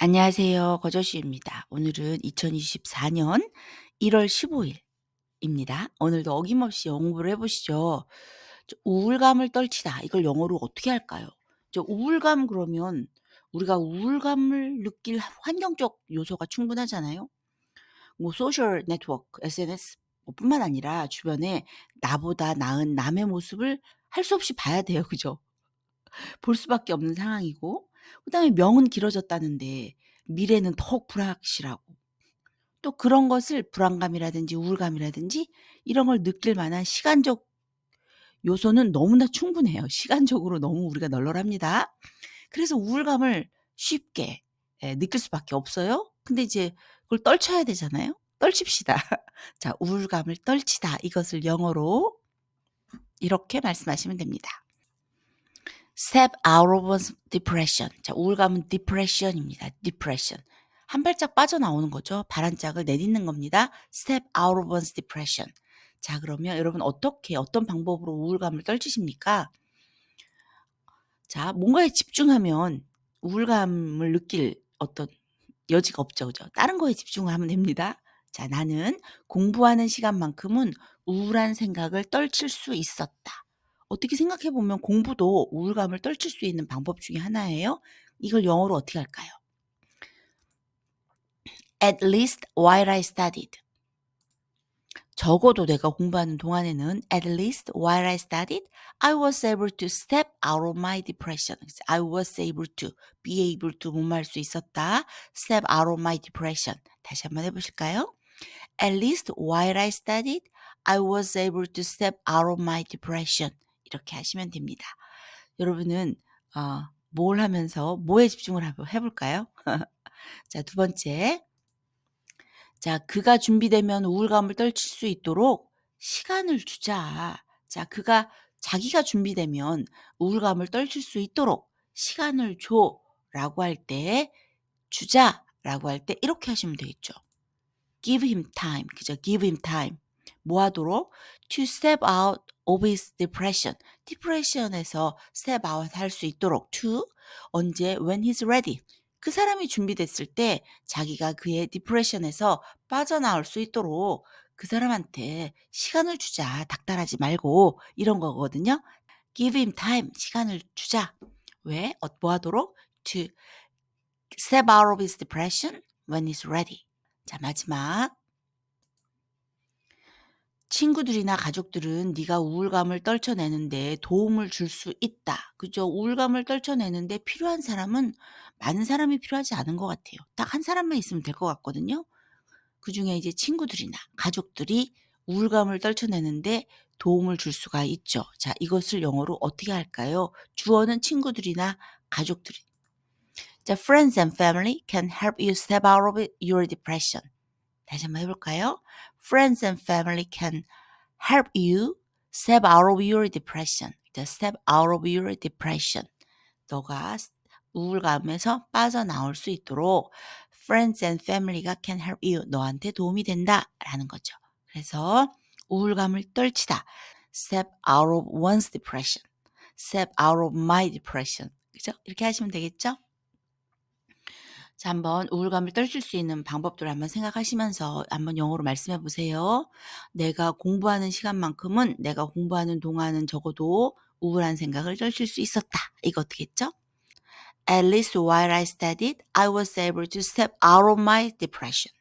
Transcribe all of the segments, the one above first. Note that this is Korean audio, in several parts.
안녕하세요. 거저씨입니다. 오늘은 2024년 1월 15일입니다. 오늘도 어김없이 공부를 해 보시죠. 저 우울감을 떨치다. 이걸 영어로 어떻게 할까요? 저 우울감 그러면 우리가 우울감을 느낄 환경적 요소가 충분하잖아요. 뭐 소셜 네트워크, SNS 뭐 뿐만 아니라 주변에 나보다 나은 남의 모습을 할 수 없이 봐야 돼요. 그죠? 볼 수밖에 없는 상황이고 그다음에 명은 길어졌다는데 미래는 더욱 불확실하고 또 그런 것을 불안감이라든지 우울감이라든지 이런 걸 느낄 만한 시간적 요소는 너무나 충분해요. 시간적으로 너무 우리가 널널합니다. 그래서 우울감을 쉽게 예, 느낄 수밖에 없어요. 근데 이제 그걸 떨쳐야 되잖아요. 떨칩시다. 자, 우울감을 떨치다. 이것을 영어로 이렇게 말씀하시면 됩니다. Step out of depression. 자, 우울감은 depression입니다. depression. 한 발짝 빠져나오는 거죠. 발한 짝을 내딛는 겁니다. step out of depression. 자, 그러면 여러분 어떻게 어떤 방법으로 우울감을 떨치십니까? 자, 뭔가에 집중하면 우울감을 느낄 어떤 여지가 없죠. 그죠? 다른 거에 집중을 하면 됩니다. 자, 나는 공부하는 시간만큼은 우울한 생각을 떨칠 수 있었다. 어떻게 생각해 보면 공부도 우울감을 떨칠 수 있는 방법 중에 하나예요. 이걸 영어로 어떻게 할까요? At least while I studied. 적어도 내가 공부하는 동안에는 at least while I studied, I was able to step out of my depression. I was able to, be able to 뭐말 수 있었다. step out of my depression. 다시 한번 해보실까요? At least while I studied, I was able to step out of my depression. 이렇게 하시면 됩니다. 여러분은 어, 뭘 하면서 뭐에 집중을 해볼까요? 자, 두 번째. 자, 그가 준비되면 우울감을 떨칠 수 있도록 시간을 주자. 자, 그가 자기가 준비되면 우울감을 떨칠 수 있도록 시간을 줘. 라고 할 때, 주자. 라고 할 때 이렇게 하시면 되겠죠. give him time. 그죠? give him time. 뭐 하도록? to step out of his depression. depression에서 step out 할 수 있도록 to 언제 when he's ready. 그 사람이 준비됐을 때 자기가 그의 디프레션에서 빠져나올 수 있도록 그 사람한테 시간을 주자. 닥달하지 말고 이런 거거든요. give him time. 시간을 주자. 왜? 어, 뭐 하도록? to step out of his depression when he's ready. 자, 마지막. 친구들이나 가족들은 네가 우울감을 떨쳐내는데 도움을 줄 수 있다. 그죠? 우울감을 떨쳐내는데 필요한 사람은 많은 사람이 필요하지 않은 것 같아요. 딱 한 사람만 있으면 될 것 같거든요. 그 중에 이제 친구들이나 가족들이 우울감을 떨쳐내는데 도움을 줄 수가 있죠. 자, 이것을 영어로 어떻게 할까요? 주어는 친구들이나 가족들이. 자, friends and family can help you step out of your depression. 다시 한번 해볼까요? Friends and family can help you step out of your depression. step out of your depression. 너가 우울감에서 빠져나올 수 있도록 friends and family가 can help you. 너한테 도움이 된다. 라는 거죠. 그래서 우울감을 떨치다. step out of one's depression. step out of my depression. 그죠? 이렇게 하시면 되겠죠? 자, 한번 우울감을 떨칠 수 있는 방법들을 한번 생각하시면서 한번 영어로 말씀해 보세요. 내가 공부하는 시간만큼은 내가 공부하는 동안은 적어도 우울한 생각을 떨칠 수 있었다. 이거 어떻게 했죠 At least while I studied, I was able to step out of my depression.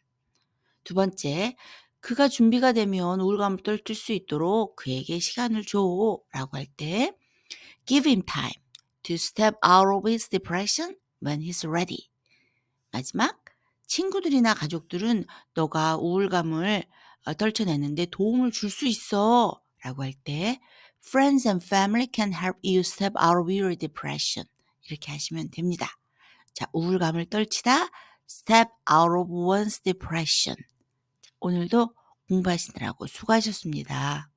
두 번째, 그가 준비가 되면 우울감을 떨칠 수 있도록 그에게 시간을 줘. 라고 할 때, give him time to step out of his depression when he's ready. 마지막 친구들이나 가족들은 너가 우울감을 어, 떨쳐내는데 도움을 줄 수 있어 라고 할 때 Friends and family can help you step out of your depression 이렇게 하시면 됩니다. 자, 우울감을 떨치다 step out of one's depression 오늘도 공부하시느라고 수고하셨습니다.